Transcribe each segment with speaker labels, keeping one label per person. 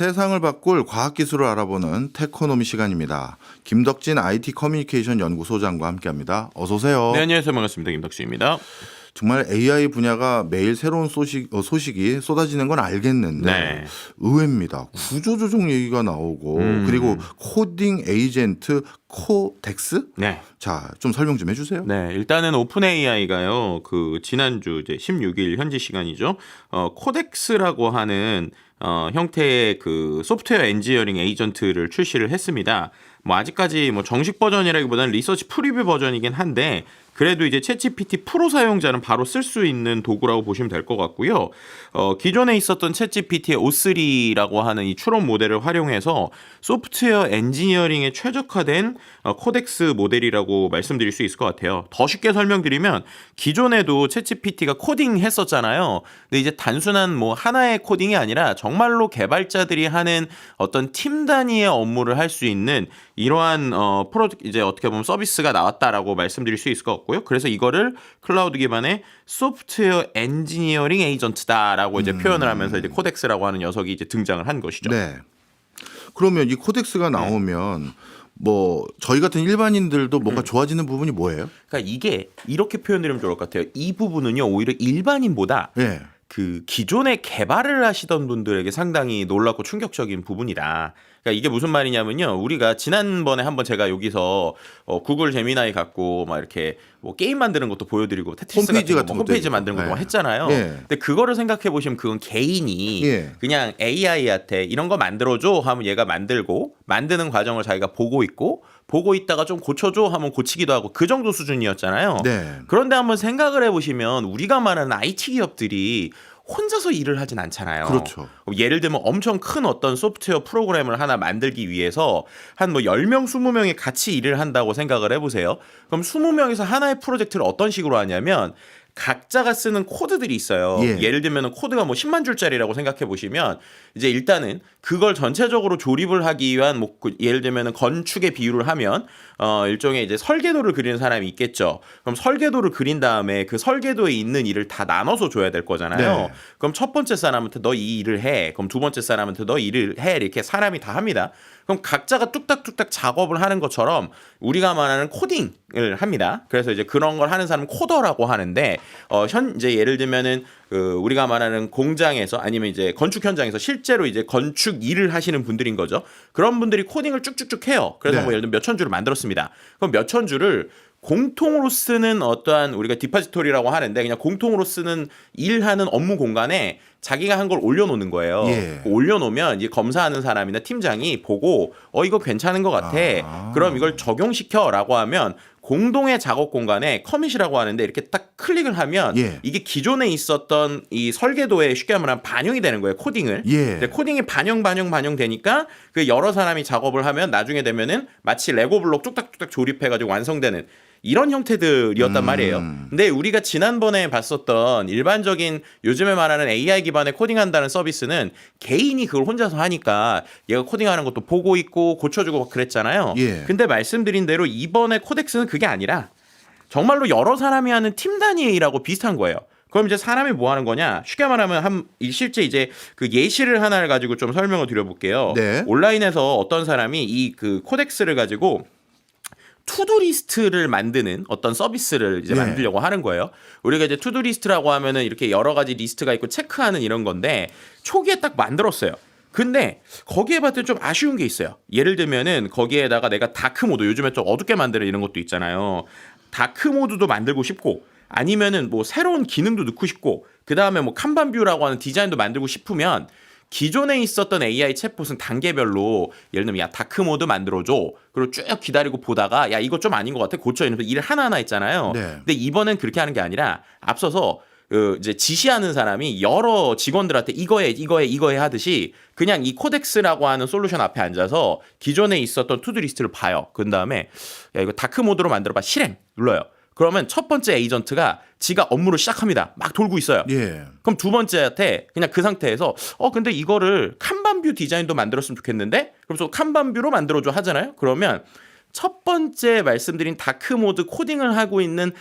Speaker 1: 세상을 바꿀 과학기술을 알아보는 테코노미 시간입니다. 김덕진 IT 커뮤니케이션 연구소장과 함께합니다. 어서 오세요.
Speaker 2: 네, 안녕하세요. 반갑습니다. 김덕수입니다.
Speaker 1: 정말 AI 분야가 매일 새로운 소식, 어, 소식이 쏟아지는 건 알겠는데
Speaker 2: 네.
Speaker 1: 의외입니다. 구조조정 얘기가 나오고
Speaker 2: 음.
Speaker 1: 그리고 코딩 에이전트 코덱스?
Speaker 2: 네.
Speaker 1: 자, 좀 설명 좀 해주세요.
Speaker 2: 네, 일단은 오픈 AI가요. 그 지난주 이제 16일 현지 시간이죠. 어 코덱스라고 하는 어 형태의 그 소프트웨어 엔지니어링 에이전트를 출시를 했습니다. 뭐 아직까지 뭐 정식 버전이라기보다는 리서치 프리뷰 버전이긴 한데 그래도 이제 챗GPT 프로 사용자는 바로 쓸 수 있는 도구라고 보시면 될 것 같고요. 어, 기존에 있었던 챗GPT의 O3라고 하는 이 추론 모델을 활용해서 소프트웨어 엔지니어링에 최적화된 어, 코덱스 모델이라고 말씀드릴 수 있을 것 같아요. 더 쉽게 설명드리면 기존에도 챗GPT가 코딩 했었잖아요. 근데 이제 단순한 뭐 하나의 코딩이 아니라 정말로 개발자들이 하는 어떤 팀 단위의 업무를 할 수 있는 이러한 어 프로 이제 어떻게 보면 서비스가 나왔다라고 말씀드릴 수 있을 것 같 고요. 그래서 이거를 클라우드 기반의 소프트웨어 엔지니어링 에이전트다라고 이제 표현을 하면서 이제 코덱스라고 하는 녀석이 이제 등장을 한 것이죠.
Speaker 1: 네. 그러면 이 코덱스가 나오면 뭐 저희 같은 일반인들도
Speaker 2: 음.
Speaker 1: 뭔가 좋아지는 부분이 뭐예요?
Speaker 2: 그러니까 이게 이렇게 표현드리면 좋을 것 같아요. 이 부분은요 오히려 일반인보다
Speaker 1: 예.
Speaker 2: 그 기존에 개발을 하시던 분들에게 상당히 놀랍고 충격적인 부분이다. 그러니까 이게 무슨 말이냐면요. 우리가 지난번에 한번 제가 여기서 어, 구글 제미나이 갖고 막 이렇게 뭐 게임 만드는 것도 보여드리고 테트리스
Speaker 1: 홈페이지
Speaker 2: 같은 거, 뭐 홈페이지. 만드는 것도 막
Speaker 1: 네.
Speaker 2: 했잖아요.
Speaker 1: 예.
Speaker 2: 근데 그거를 생각해 보시면 그건 개인이
Speaker 1: 예.
Speaker 2: 그냥 AI한테 이런 거 만들어줘 하면 얘가 만들고 만드는 과정을 자기가 보고 있고 보고 있다가 좀 고쳐줘 하면 고치기도 하고 그 정도 수준이었잖아요.
Speaker 1: 네.
Speaker 2: 그런데 한번 생각을 해보시면 우리가 말하는 IT 기업들이 혼자서 일을 하진 않잖아요.
Speaker 1: 그렇죠.
Speaker 2: 예를 들면 엄청 큰 어떤 소프트웨어 프로그램을 하나 만들기 위해서 한 뭐 10명, 20명이 같이 일을 한다고 생각을 해보세요. 그럼 20명에서 하나의 프로젝트를 어떤 식으로 하냐면 각자가 쓰는 코드들이 있어요.
Speaker 1: 예.
Speaker 2: 예를 들면 코드가 뭐 10만 줄짜리라고 생각해 보시면 이제 일단은 그걸 전체적으로 조립을 하기 위한 뭐그 예를 들면 건축의 비유를 하면 어 일종의 이제 설계도를 그리는 사람이 있겠죠. 그럼 설계도를 그린 다음에 그 설계도에 있는 일을 다 나눠서 줘야 될 거잖아요.
Speaker 1: 네.
Speaker 2: 그럼 첫 번째 사람한테 너 이 일을 해. 그럼 두 번째 사람한테 너 일을 해. 이렇게 사람이 다 합니다. 그럼 각자가 뚝딱뚝딱 작업을 하는 것처럼 우리가 말하는 코딩을 합니다. 그래서 이제 그런 걸 하는 사람 은 코더라고 하는데 어 현재 예를 들면은 그 우리가 말하는 공장에서 아니면 이제 건축 현장에서 실제로 이제 건축 일을 하시는 분들인 거죠. 그런 분들이 코딩을 쭉쭉쭉 해요. 그래서
Speaker 1: 네.
Speaker 2: 뭐 예를 들면 몇천 줄을 만들었습니다. 그럼 몇천 줄을 공통으로 쓰는 어떠한 우리가 디파지토리라고 하는데 그냥 공통으로 쓰는 일하는 업무 공간에 자기가 한 걸 올려놓는 거예요.
Speaker 1: 예.
Speaker 2: 올려놓으면 이제 검사하는 사람이나 팀장이 보고 어 이거 괜찮은 것 같아.
Speaker 1: 아.
Speaker 2: 그럼 이걸 적용시켜라고 하면 공동의 작업 공간에 커밋이라고 하는데 이렇게 딱 클릭을 하면
Speaker 1: 예.
Speaker 2: 이게 기존에 있었던 이 설계도에 쉽게 말하면 반영이 되는 거예요 코딩을.
Speaker 1: 예.
Speaker 2: 코딩이 반영 반영 반영 되니까 그 여러 사람이 작업을 하면 나중에 되면은 마치 레고 블록 뚝딱뚝딱 조립해가지고 완성되는 이런 형태들이었단
Speaker 1: 음.
Speaker 2: 말이에요. 근데 우리가 지난번에 봤었던 일반적인 요즘에 말하는 AI 기반의 코딩한다는 서비스는 개인이 그걸 혼자서 하니까 얘가 코딩하는 것도 보고 있고 고쳐주고 막 그랬잖아요.
Speaker 1: 예.
Speaker 2: 근데 말씀드린 대로 이번에 코덱스는 그게 아니라 정말로 여러 사람이 하는 팀 단위의 일하고 비슷한 거예요. 그럼 이제 사람이 뭐 하는 거냐? 쉽게 말하면 한이 실제 이제 그 예시를 하나를 가지고 좀 설명을 드려볼게요.
Speaker 1: 네.
Speaker 2: 온라인에서 어떤 사람이 이 그 코덱스를 가지고 투두리스트를 만드는 어떤 서비스를 이제
Speaker 1: 네.
Speaker 2: 만들려고 하는 거예요. 우리가 이제 투두리스트라고 하면은 이렇게 여러 가지 리스트가 있고 체크하는 이런 건데 초기에 딱 만들었어요. 근데 거기에 봤더니 좀 아쉬운 게 있어요. 예를 들면은 거기에다가 내가 다크 모드 요즘에 좀 어둡게 만드는 이런 것도 있잖아요. 다크 모드도 만들고 싶고 아니면은 뭐 새로운 기능도 넣고 싶고 그 다음에 뭐 칸반 뷰라고 하는 디자인도 만들고 싶으면 기존에 있었던 AI 챗봇은 단계별로 예를 들면 야 다크 모드 만들어줘 그리고 쭉 기다리고 보다가 야 이거 좀 아닌 것 같아 고쳐 이러면서 일 하나하나 있잖아요.
Speaker 1: 네.
Speaker 2: 근데 이번엔 그렇게 하는 게 아니라 앞서서 그 이제 지시하는 사람이 여러 직원들한테 이거해 이거해 이거해 하듯이 그냥 이 코덱스라고 하는 솔루션 앞에 앉아서 기존에 있었던 투두 리스트를 봐요. 그 다음에 야 이거 다크 모드로 만들어봐 실행 눌러요. 그러면 첫 번째 에이전트가 지가 업무를 시작합니다. 막 돌고 있어요.
Speaker 1: 예.
Speaker 2: 그럼 두 번째한테 그냥 그 상태에서 어 근데 이거를 칸반뷰 디자인도 만들었으면 좋겠는데 그래서 칸반뷰로 만들어줘 하잖아요. 그러면 첫 번째 말씀드린 다크 모드 코딩을 하고 있는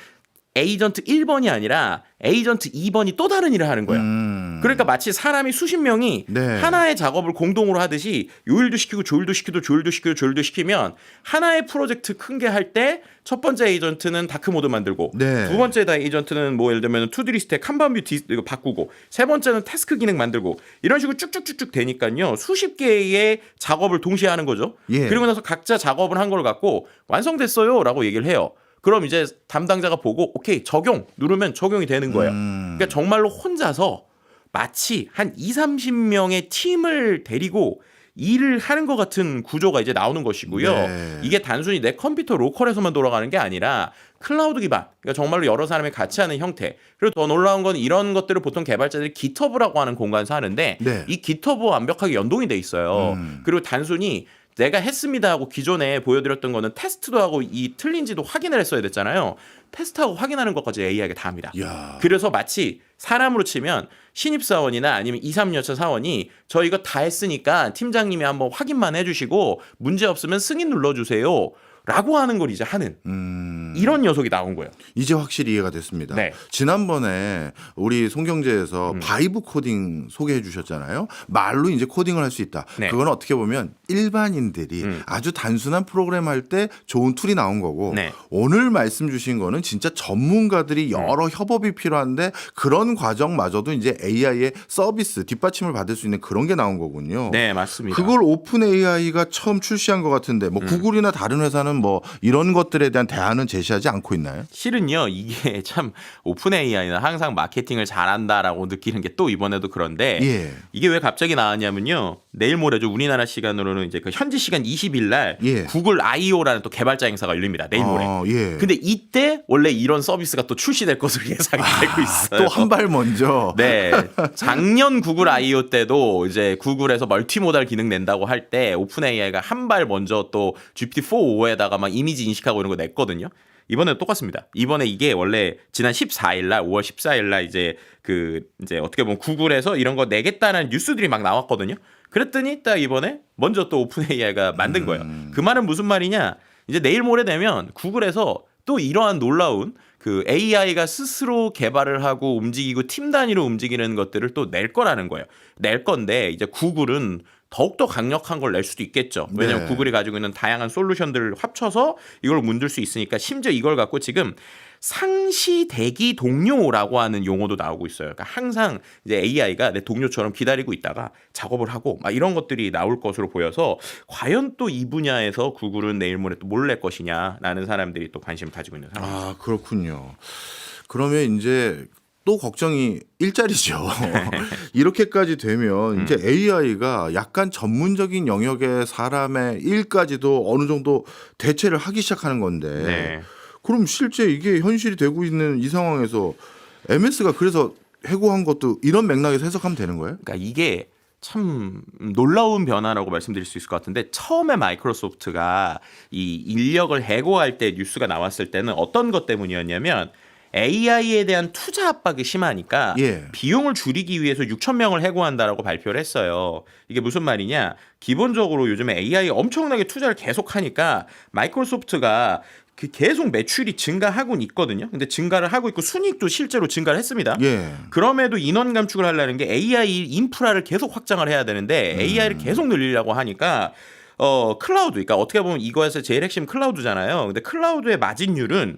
Speaker 2: 에이전트 1번이 아니라 에이전트 2번이 또 다른 일을 하는 거예요.
Speaker 1: 음.
Speaker 2: 그러니까 마치 사람이 수십 명이
Speaker 1: 네.
Speaker 2: 하나의 작업을 공동으로 하듯이 요 일도 시키고 조 일도 시키고 조 일도 시키고 조 일도 시키면 하나의 프로젝트 큰 게 할 때 첫 번째 에이전트는 다크 모드 만들고
Speaker 1: 네.
Speaker 2: 두 번째 다 에이전트는 뭐 예를 들면 투디 리스트에 칸반 뷰 디, 이거 바꾸고 세 번째는 태스크 기능 만들고 이런 식으로 쭉쭉쭉쭉 되니까요 수십 개의 작업을 동시에 하는 거죠.
Speaker 1: 예.
Speaker 2: 그리고 나서 각자 작업을 한 걸 갖고 완성됐어요라고 얘기를 해요. 그럼 이제 담당자가 보고 오케이 적용 누르면 적용이 되는 거예요.
Speaker 1: 음.
Speaker 2: 그러니까 정말로 혼자서 마치 한 2, 30명의 팀을 데리고 일을 하는 것 같은 구조가 이제 나오는 것이고요.
Speaker 1: 네.
Speaker 2: 이게 단순히 내 컴퓨터 로컬에서만 돌아가는 게 아니라 클라우드 기반, 그러니까 정말로 여러 사람이 같이 하는 형태. 그리고 더 놀라운 건 이런 것들을 보통 개발자들이 기터브라고 하는 공간에서 하는데
Speaker 1: 네.
Speaker 2: 이 기터브와 완벽하게 연동이 돼 있어요.
Speaker 1: 음.
Speaker 2: 그리고 단순히 내가 했습니다 하고 기존에 보여드렸던 거는 테스트도 하고 이 틀린지도 확인을 했어야 됐잖아요. 테스트하고 확인하는 것까지 AI가 다 합니다.
Speaker 1: 야.
Speaker 2: 그래서 마치 사람으로 치면 신입사원이나 아니면 2, 3년차 사원이 저 이거 다 했으니까 팀장님이 한번 확인만 해주시고 문제 없으면 승인 눌러주세요. 라고 하는 걸 이제 하는
Speaker 1: 음.
Speaker 2: 이런 녀석이 나온 거예요.
Speaker 1: 이제 확실히 이해가 됐습니다.
Speaker 2: 네.
Speaker 1: 지난번에 우리 송경제에서
Speaker 2: 음.
Speaker 1: 바이브 코딩 소개해 주셨잖아요. 말로 이제 코딩을 할 수 있다.
Speaker 2: 네.
Speaker 1: 그건 어떻게 보면 일반인들이
Speaker 2: 음.
Speaker 1: 아주 단순한 프로그램 할 때 좋은 툴이 나온 거고
Speaker 2: 네.
Speaker 1: 오늘 말씀 주신 거는 진짜 전문가들이 여러 협업이 필요한데 그런 과정마저도 이제 AI의 서비스 뒷받침을 받을 수 있는 그런 게 나온 거군요.
Speaker 2: 네, 맞습니다.
Speaker 1: 그걸 오픈 AI가 처음 출시한 것 같은데
Speaker 2: 음.
Speaker 1: 뭐 구글이나 다른 회사는 뭐 이런 것들에 대한 대안은 제시하지 않고 있나요?
Speaker 2: 실은요 이게 참 오픈 AI는 항상 마케팅을 잘한다라고 느끼는 게 또 이번에도 그런데
Speaker 1: 예.
Speaker 2: 이게 왜 갑자기 나왔냐면요 내일 모레죠 우리나라 시간으로는 이제 그 현지 시간 20일 날
Speaker 1: 예.
Speaker 2: 구글 I/O라는 또 개발자 행사가 열립니다 내일 모레.
Speaker 1: 어, 예.
Speaker 2: 근데 이때 원래 이런 서비스가 또 출시될 것으로 예상이 되고 있어요.
Speaker 1: 또 한 발 먼저.
Speaker 2: 네. 작년 구글 I/O 때도 이제 구글에서 멀티모달 기능 낸다고 할 때 오픈 AI가 한 발 먼저 또 GPT-4.5에다가 막 이미지 인식하고 이런 거 냈거든요. 이번에 똑같습니다. 이번에 이게 원래 지난 14일 날 5월 14일 날 이제 그 이제 어떻게 보면 구글에서 이런 거 내겠다는 뉴스들이 막 나왔거든요. 그랬더니 딱 이번에 먼저 또 오픈 AI가 만든 거예요. 그 말은 무슨 말이냐? 이제 내일 모레 되면 구글에서 또 이러한 놀라운 그 AI가 스스로 개발을 하고 움직이고 팀 단위로 움직이는 것들을 또 낼 거라는 거예요. 낼 건데 이제 구글은 더욱더 강력한 걸 낼 수도 있겠죠. 왜냐하면
Speaker 1: 네.
Speaker 2: 구글이 가지고 있는 다양한 솔루션들을 합쳐서 이걸 문들 수 있으니까 심지어 이걸 갖고 지금 상시 대기 동료라고 하는 용어도 나오고 있어요. 그러니까 항상 이제 AI가 내 동료처럼 기다리고 있다가 작업을 하고 막 이런 것들이 나올 것으로 보여서 과연 또 이 분야에서 구글은 내일 모레 또 뭘 낼 것이냐라는 사람들이 또 관심을 가지고 있는 상황입니다.
Speaker 1: 아 그렇군요. 그러면 이제 또 걱정이 일자리죠. 이렇게까지 되면 이제 AI가 약간 전문적인 영역의 사람의 일까지도 어느 정도 대체를 하기 시작하는 건데
Speaker 2: 네.
Speaker 1: 그럼 실제 이게 현실이 되고 있는 이 상황에서 MS가 그래서 해고한 것도 이런 맥락에서 해석하면 되는 거예요?
Speaker 2: 그러니까 이게 참 놀라운 변화라고 말씀드릴 수 있을 것 같은데 처음에 마이크로소프트가 이 인력을 해고할 때 뉴스가 나왔을 때는 어떤 것 때문이었냐면 AI에 대한 투자 압박이 심하니까
Speaker 1: 예.
Speaker 2: 비용을 줄이기 위해서 6천 명을 해고한다라고 발표를 했어요. 이게 무슨 말이냐? 기본적으로 요즘에 AI 엄청나게 투자를 계속하니까 마이크로소프트가 그 계속 매출이 증가하고는 있거든요. 근데 증가를 하고 있고 순이익도 실제로 증가를 했습니다.
Speaker 1: 예.
Speaker 2: 그럼에도 인원 감축을 하려는 게 AI 인프라를 계속 확장을 해야 되는데 AI를 계속 늘리려고 하니까 어 클라우드 그러니까 어떻게 보면 이거에서 제일 핵심 클라우드잖아요. 근데 클라우드의 마진율은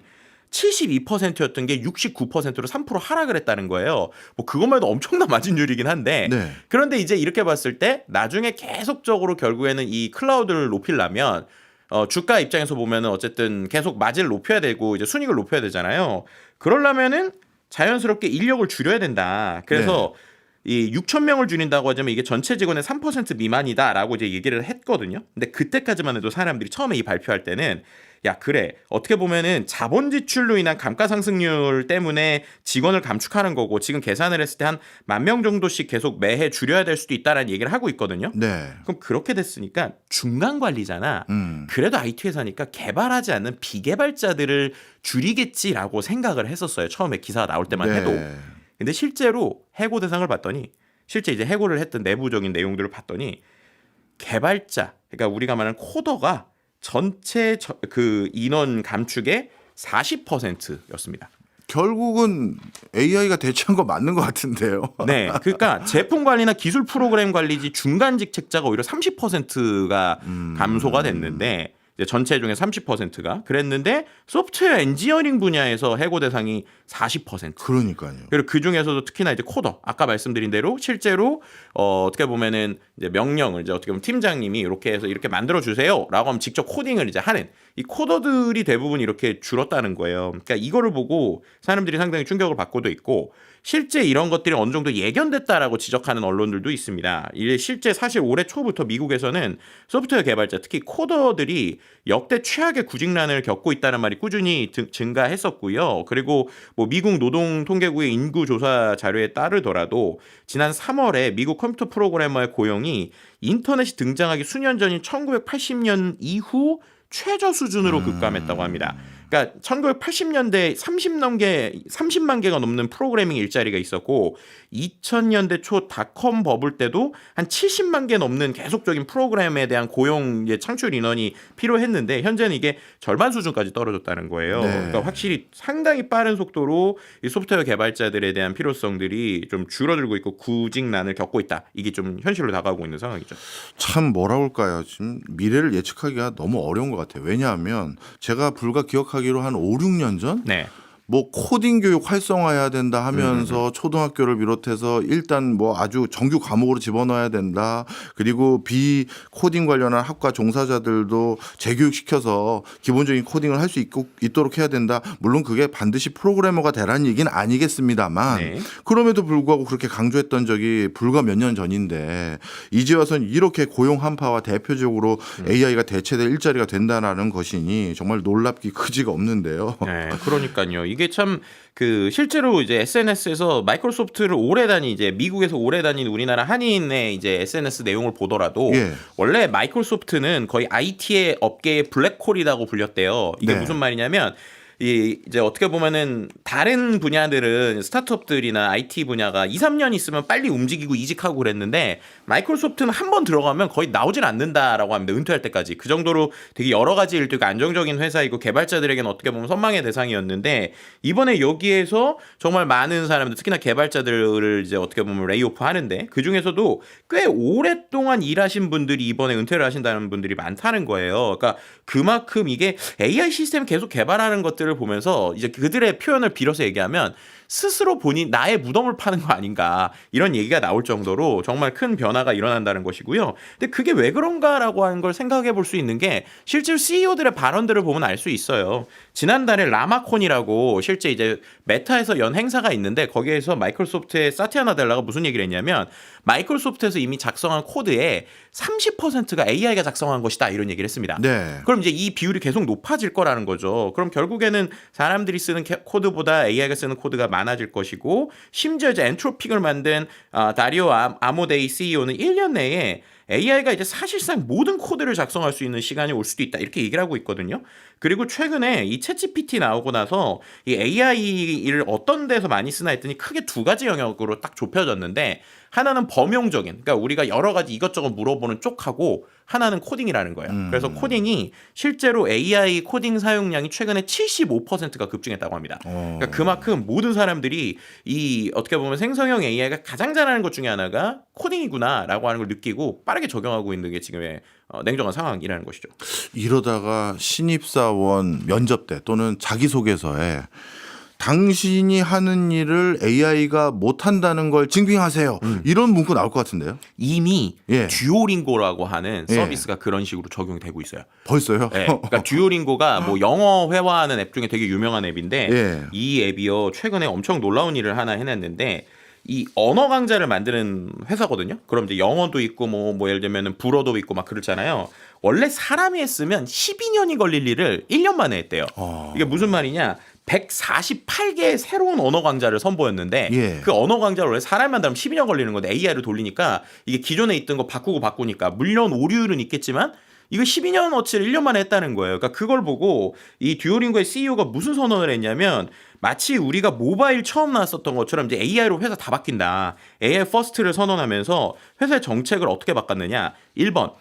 Speaker 2: 72%였던 게 69%로 3% 하락을 했다는 거예요. 뭐 그것만 해도 엄청난 마진율이긴 한데
Speaker 1: 네.
Speaker 2: 그런데 이제 이렇게 봤을 때 나중에 계속적으로 결국에는 이 클라우드를 높이려면 어, 주가 입장에서 보면은 어쨌든 계속 마진을 높여야 되고 이제 순익을 높여야 되잖아요. 그러려면은 자연스럽게 인력을 줄여야 된다. 그래서 이 6천 명을 줄인다고 하자면 이게 전체 직원의 3% 미만이다라고 이제 얘기를 했거든요. 근데 그때까지만 해도 사람들이 처음에 이 발표할 때는 야 그래 어떻게 보면은 자본 지출로 인한 감가 상승률 때문에 직원을 감축하는 거고 지금 계산을 했을 때 한 만 명 정도씩 계속 매해 줄여야 될 수도 있다라는 얘기를 하고 있거든요.
Speaker 1: 네.
Speaker 2: 그럼 그렇게 됐으니까 중간 관리잖아.
Speaker 1: 음.
Speaker 2: 그래도 IT 회사니까 개발하지 않는 비개발자들을 줄이겠지라고 생각을 했었어요. 처음에 기사가 나올 때만
Speaker 1: 네.
Speaker 2: 해도. 근데 실제로 해고 대상을 봤더니 실제 이제 해고를 했던 내부적인 내용들을 봤더니 개발자, 그러니까 우리가 말하는 코더가 전체 저- 그 인원 감축의 40%였습니다.
Speaker 1: 결국은 AI가 대체한 거 맞는 것 같은데요.
Speaker 2: 네, 그러니까 제품 관리나 기술 프로그램 관리지 중간직 책자가 오히려 30%가
Speaker 1: 음.
Speaker 2: 감소가 됐는데 이제 전체 중에 30%가 그랬는데 소프트웨어 엔지니어링 분야에서 해고 대상이 40%.
Speaker 1: 그러니까요.
Speaker 2: 그리고 그 중에서도 특히나 이제 코더 아까 말씀드린 대로 실제로 어, 어떻게 보면은 이제 명령을 이제 어떻게 보면 팀장님이 이렇게 해서 이렇게 만들어 주세요라고 하면 직접 코딩을 이제 하는 이 코더들이 대부분 이렇게 줄었다는 거예요. 그러니까 이거를 보고 사람들이 상당히 충격을 받고도 있고 실제 이런 것들이 어느 정도 예견됐다라고 지적하는 언론들도 있습니다. 이게 실제 사실 올해 초부터 미국에서는 소프트웨어 개발자 특히 코더들이 역대 최악의 구직난을 겪고 있다는 말이 꾸준히 등- 증가했었고요. 그리고 뭐 미국 노동 통계국의 인구 조사 자료에 따르더라도 지난 3월에 미국 컴퓨터 프로그래머의 고용이 인터넷이 등장하기 수년 전인 1980년 이후 최저 수준으로 급감했다고 합니다. 그러니까 1980년대 30 넘게 30만 개가 넘는 프로그래밍 일자리가 있었고 2000년대 초 닷컴 버블 때도 한 70만 개 넘는 계속적인 프로그램에 대한 고용 창출 인원이 필요했는데 현재는 이게 절반 수준까지 떨어졌다는 거예요.
Speaker 1: 네.
Speaker 2: 그러니까 확실히 상당히 빠른 속도로 이 소프트웨어 개발자들에 대한 필요성들이 좀 줄어들고 있고 구직난을 겪고 있다. 이게 좀 현실로 다가오고 있는 상황이죠.
Speaker 1: 참 뭐라 그럴까요? 지금 미래를 예측하기가 너무 어려운 것 같아요. 왜냐하면 제가 불과 기억하기 로 한 5, 6년 전
Speaker 2: 네.
Speaker 1: 뭐 코딩 교육 활성화해야 된다 하면서 초등학교를 비롯해서 일단 뭐 아주 정규 과목으로 집어넣어야 된다. 그리고 비 코딩 관련한 학과 종사자들도 재교육 시켜서 기본적인 코딩을 할 수 있도록 해야 된다. 물론 그게 반드시 프로그래머가 되라는 얘기는 아니겠습니다만
Speaker 2: 네.
Speaker 1: 그럼에도 불구하고 그렇게 강조했던 적이 불과 몇 년 전인데 이제 와서는 이렇게 고용 한파와 대표적으로 AI가 대체될 일자리가 된다라는 것이니 정말 놀랍기 그지가 없는데요.
Speaker 2: 네, 그러니까요. 이게 참 그 실제로 이제 SNS에서 마이크로소프트를 오래 다닌 이제 미국에서 오래 다닌 우리나라 한인의 이제 SNS 내용을 보더라도
Speaker 1: 예.
Speaker 2: 원래 마이크로소프트는 거의 IT의 업계의 블랙홀이라고 불렸대요. 이게
Speaker 1: 네.
Speaker 2: 무슨 말이냐면 이 이제 어떻게 보면은 다른 분야들은 스타트업들이나 IT 분야가 2, 3년 있으면 빨리 움직이고 이직하고 그랬는데 마이크로소프트는 한 번 들어가면 거의 나오질 않는다라고 합니다. 은퇴할 때까지. 그 정도로 되게 여러 가지 일들이 안정적인 회사이고 개발자들에게는 어떻게 보면 선망의 대상이었는데 이번에 여기에서 정말 많은 사람들 특히나 개발자들을 이제 어떻게 보면 레이오프 하는데 그 중에서도 꽤 오랫동안 일하신 분들이 이번에 은퇴를 하신다는 분들이 많다는 거예요. 그러니까 그만큼 이게 AI 시스템 계속 개발하는 것들을 보면서 이제 그들의 표현을 빌어서 얘기하면 스스로 본인 나의 무덤을 파는 거 아닌가 이런 얘기가 나올 정도로 정말 큰 변화가 일어난다는 것이고요. 근데 그게 왜 그런가라고 하는 걸 생각해 볼 수 있는 게 실제로 CEO들의 발언들을 보면 알 수 있어요. 지난달에 라마콘이라고 실제 이제 메타에서 연 행사가 있는데 거기에서 마이크로소프트의 사티아 나델라가 무슨 얘기를 했냐면 마이크로소프트에서 이미 작성한 코드의 30%가 AI가 작성한 것이다 이런 얘기를 했습니다.
Speaker 1: 네.
Speaker 2: 그럼 이제 이 비율이 계속 높아질 거라는 거죠. 그럼 결국에는 사람들이 쓰는 캐- 코드보다 AI가 쓰는 코드가 많 아질 것이고 심지어 이제 엔트로픽을 만든 아, 다리오 아- 아모데이 CEO는 1년 내에 AI가 이제 사실상 모든 코드를 작성할 수 있는 시간이 올 수도 있다 이렇게 얘기를 하고 있거든요. 그리고 최근에 이 챗GPT 나오고 나서 이 AI를 어떤 데서 많이 쓰나 했더니 크게 두 가지 영역으로 딱 좁혀졌는데 하나는 범용적인 그러니까 우리가 여러 가지 이것저것 물어보는 쪽하고 하나는 코딩이라는 거예요. 그래서 코딩이 실제로 AI 코딩 사용량이 최근에 75%가 급증했다고 합니다.
Speaker 1: 어.
Speaker 2: 그러니까 그만큼 모든 사람들이 이 어떻게 보면 생성형 AI가 가장 잘하는 것 중에 하나가 코딩이구나라고 하는 걸 느끼고 빠르게 적용하고 있는 게 지금의 어, 냉정한 상황이라는 것이죠.
Speaker 1: 이러다가 신입사원 면접 때 또는 자기소개서에 당신이 하는 일을 AI가 못한다는 걸 증빙하세요. 이런 문구 나올 것 같은데요.
Speaker 2: 이미
Speaker 1: 예.
Speaker 2: 듀오링고라고 하는
Speaker 1: 예.
Speaker 2: 서비스가 그런 식으로 적용이 되고 있어요.
Speaker 1: 벌써요?
Speaker 2: 네, 그러니까 듀오링고가 뭐 영어 회화하는 앱 중에 되게 유명한 앱인데
Speaker 1: 예.
Speaker 2: 이 앱이요 최근에 엄청 놀라운 일을 하나 해냈는데 이 언어 강좌를 만드는 회사거든요. 그럼 이제 영어도 있고 뭐, 뭐 예를 들면 불어도 있고 막 그렇잖아요. 원래 사람이 했으면 12년이 걸릴 일을 1년 만에 했대요.
Speaker 1: 어.
Speaker 2: 이게 무슨 말이냐? 148개의 새로운 언어 강좌를 선보였는데
Speaker 1: 예.
Speaker 2: 그 언어 강좌를 원래 사람이 만들면 12년 걸리는 건데 AI를 돌리니까 이게 기존에 있던 거 바꾸고 바꾸니까 물론 오류율은 있겠지만 이거 12년 어치를 1년 만에 했다는 거예요. 그러니까 그걸 보고 이 듀오링고의 CEO가 무슨 선언을 했냐면 마치 우리가 모바일 처음 나왔었던 것처럼 이제 AI로 회사 다 바뀐다. AI 퍼스트를 선언하면서 회사의 정책을 어떻게 바꿨느냐? 1번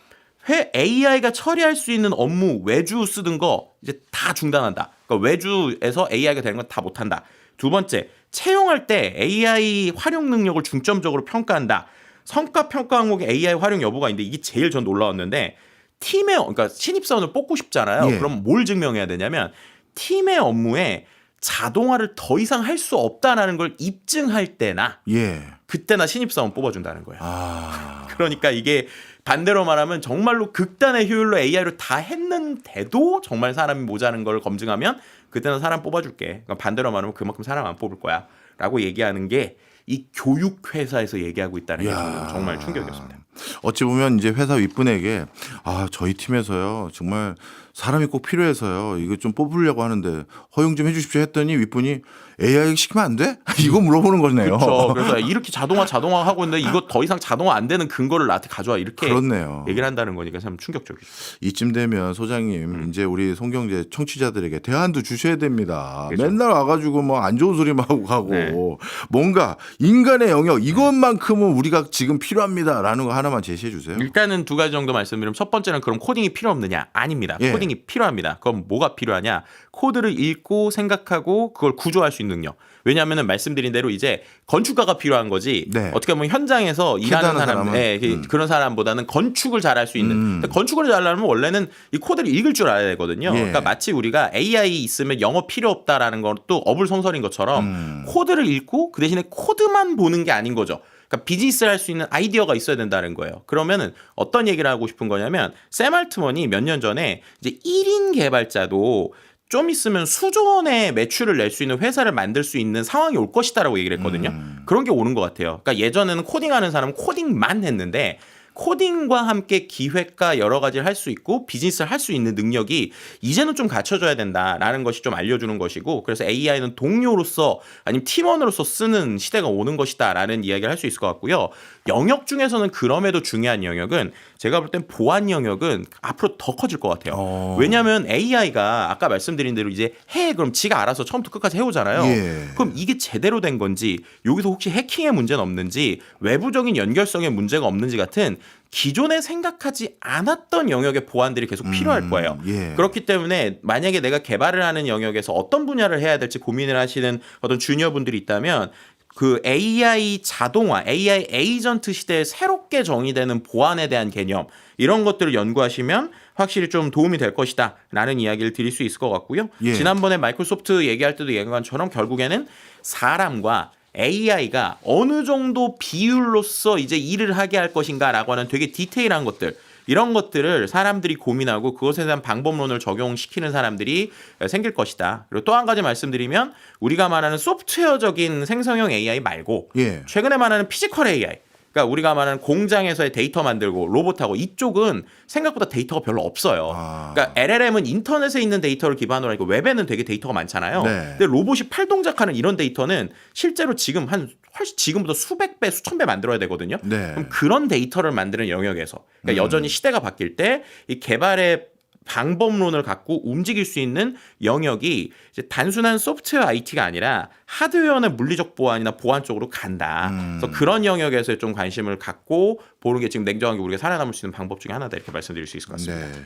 Speaker 2: 회 AI가 처리할 수 있는 업무 외주 쓰던 거 이제 다 중단한다. 그러니까 외주에서 AI가 되는 건 다 못한다. 두 번째, 채용할 때 AI 활용 능력을 중점적으로 평가한다. 성과 평가 항목에 AI 활용 여부가 있는데 이게 제일 전 놀라웠는데 팀의 그러니까 신입사원을 뽑고 싶잖아요.
Speaker 1: 예.
Speaker 2: 그럼 뭘 증명해야 되냐면 팀의 업무에 자동화를 더 이상 할 수 없다라는 걸 입증할 때나
Speaker 1: 예.
Speaker 2: 그때나 신입사원 뽑아준다는 거예요.
Speaker 1: 아.
Speaker 2: 그러니까 이게 반대로 말하면 정말로 극단의 효율로 AI로 다 했는데도 정말 사람이 모자는 걸 검증하면 그때는 사람 뽑아줄게. 그러니까 반대로 말하면 그만큼 사람 안 뽑을 거야. 라고 얘기하는 게 이 교육 회사에서 얘기하고 있다는 게
Speaker 1: 야.
Speaker 2: 정말 충격이었습니다.
Speaker 1: 어찌 보면 이제 회사 윗분에게 아 저희 팀에서요 정말 사람이 꼭 필요해서요 이거 좀 뽑으려고 하는데 허용 좀 해주십시오 했더니 윗분이 AI 시키면 안 돼? 이거 물어보는 거네요.
Speaker 2: 그렇죠. 그래서 이렇게 자동화 자동화 하고 있는데 이거 더 이상 자동화 안 되는 근거를 나한테 가져와 이렇게
Speaker 1: 그렇네요.
Speaker 2: 얘기를 한다는 거니까 참 충격적이죠.
Speaker 1: 이쯤 되면 소장님
Speaker 2: 음.
Speaker 1: 이제 우리 송경제 청취자들에게 대안도 주셔야 됩니다.
Speaker 2: 그죠.
Speaker 1: 맨날 와가지고 뭐 안 좋은 소리만 하고 가고
Speaker 2: 네.
Speaker 1: 뭔가 인간의 영역 이것만큼은 우리가 지금 필요합니다라는 거 하나만 제시해 주세요.
Speaker 2: 일단은 두 가지 정도 말씀드리면 첫 번째는 그럼 코딩이 필요 없느냐? 아닙니다.
Speaker 1: 예.
Speaker 2: 코딩이 필요합니다. 그럼 뭐가 필요하냐? 코드를 읽고 생각하고 그걸 구조할 수 있는 능력. 왜냐하면 말씀드린 대로 이제 건축가가 필요한 거지.
Speaker 1: 네.
Speaker 2: 어떻게 보면 현장에서 일하는 사람? 예, 그-
Speaker 1: 음.
Speaker 2: 그런 사람보다는 건축을 잘할 수 있는.
Speaker 1: 음.
Speaker 2: 건축을 잘하려면 원래는 이 코드를 읽을 줄 알아야 되거든요.
Speaker 1: 예.
Speaker 2: 그러니까 마치 우리가 AI 있으면 영어 필요 없다라는 것도 어불성설인 것처럼
Speaker 1: 음.
Speaker 2: 코드를 읽고 그 대신에 코드만 보는 게 아닌 거죠. 그러니까 비즈니스를 할 수 있는 아이디어가 있어야 된다는 거예요. 그러면은 어떤 얘기를 하고 싶은 거냐면 샘 알트먼이 몇 년 전에 이제 1인 개발자도 좀 있으면 수조 원의 매출을 낼 수 있는 회사를 만들 수 있는 상황이 올 것이다라고 얘기를 했거든요.
Speaker 1: 음.
Speaker 2: 그런 게 오는 것 같아요. 그러니까 예전에는 코딩하는 사람은 코딩만 했는데 코딩과 함께 기획과 여러 가지를 할 수 있고 비즈니스를 할 수 있는 능력이 이제는 좀 갖춰져야 된다라는 것이 좀 알려주는 것이고 그래서 AI는 동료로서 아니면 팀원으로서 쓰는 시대가 오는 것이다라는 이야기를 할 수 있을 것 같고요. 영역 중에서는 그럼에도 중요한 영역은 제가 볼 땐 보안 영역은 앞으로 더 커질 것 같아요.
Speaker 1: 어.
Speaker 2: 왜냐하면 AI가 아까 말씀드린 대로 이제 해 그럼 지가 알아서 처음부터 끝까지 해오잖아요.
Speaker 1: 예.
Speaker 2: 그럼 이게 제대로 된 건지 여기서 혹시 해킹의 문제는 없는지 외부적인 연결성의 문제가 없는지 같은 기존에 생각하지 않았던 영역의 보안들이 계속 필요할 거예요.
Speaker 1: 예.
Speaker 2: 그렇기 때문에 만약에 내가 개발을 하는 영역에서 어떤 분야를 해야 될지 고민을 하시는 어떤 주니어 분들이 있다면 그 AI 자동화, AI 에이전트 시대에 새롭게 정의되는 보안에 대한 개념 이런 것들을 연구하시면 확실히 좀 도움이 될 것이다 라는 이야기를 드릴 수 있을 것 같고요.
Speaker 1: 예.
Speaker 2: 지난번에 마이크로소프트 얘기할 때도 얘기한 것처럼 결국에는 사람과 AI가 어느 정도 비율로서 이제 일을 하게 할 것인가라고 하는 되게 디테일한 것들 이런 것들을 사람들이 고민하고 그것에 대한 방법론을 적용시키는 사람들이 생길 것이다. 그리고 또 한 가지 말씀드리면 우리가 말하는 소프트웨어적인 생성형 AI 말고
Speaker 1: 예.
Speaker 2: 최근에 말하는 피지컬 AI. 그러니까 우리가 말하는 공장에서의 데이터 만들고 로봇하고 이쪽은 생각보다 데이터가 별로 없어요.
Speaker 1: 아.
Speaker 2: 그러니까 LLM은 인터넷에 있는 데이터를 기반으로 하고 웹에는 되게 데이터가 많잖아요.
Speaker 1: 네.
Speaker 2: 근데 로봇이 팔 동작하는 이런 데이터는 실제로 지금 한 훨씬 지금보다 수백 배, 수천 배 만들어야 되거든요.
Speaker 1: 네.
Speaker 2: 그럼 그런 데이터를 만드는 영역에서 그러니까 여전히 시대가 바뀔 때 이 개발의 방법론을 갖고 움직일 수 있는 영역이 단순한 소프트웨어 IT가 아니라 하드웨어의 물리적 보안이나 보안 쪽으로 간다. 그래서 그런 영역에서 좀 관심을 갖고 보는 게 지금 냉정하게 우리가 살아남을 수 있는 방법 중에 하나다 이렇게 말씀드릴 수 있을 것 같습니다.
Speaker 1: 네.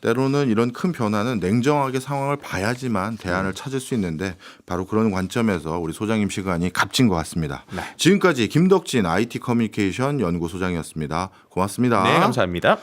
Speaker 1: 때로는 이런 큰 변화는 냉정하게 상황을 봐야지만 대안을 찾을 수 있는데 바로 그런 관점에서 우리 소장님 시간이 값진 것 같습니다.
Speaker 2: 네.
Speaker 1: 지금까지 김덕진 IT 커뮤니케이션 연구소장이었습니다. 고맙습니다.
Speaker 2: 네, 감사합니다.